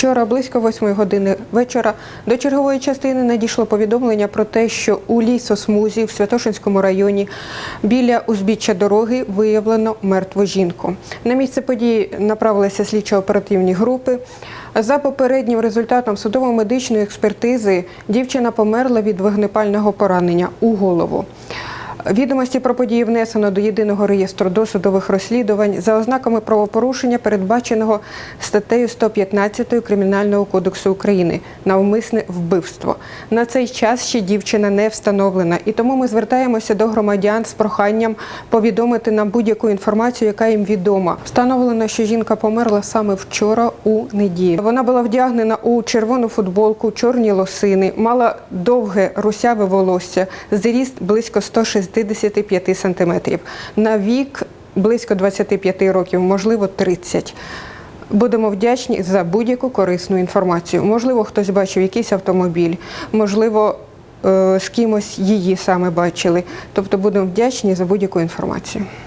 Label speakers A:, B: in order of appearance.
A: Вчора близько восьмої години вечора до чергової частини надійшло повідомлення про те, що у лісосмузі в Святошинському районі біля узбіччя дороги виявлено мертву жінку. На місце події направилися слідчо-оперативні групи. За попереднім результатом судово-медичної експертизи дівчина померла від вогнепального поранення у голову. Відомості про події внесено до єдиного реєстру досудових розслідувань за ознаками правопорушення, передбаченого статтею 115 Кримінального кодексу України навмисне вбивство. На цей час ще дівчина не встановлена, і тому ми звертаємося до громадян з проханням повідомити нам будь-яку інформацію, яка їм відома. Встановлено, що жінка померла саме вчора у неділю. Вона була вдягнена у червону футболку, чорні лосини, мала довге русяве волосся, зріст близько 165 сантиметрів. На вік близько 25 років, можливо, 30. Будемо вдячні за будь-яку корисну інформацію. Можливо, хтось бачив якийсь автомобіль, можливо, е, з кимось її саме бачили. Тобто будемо вдячні за будь-яку інформацію.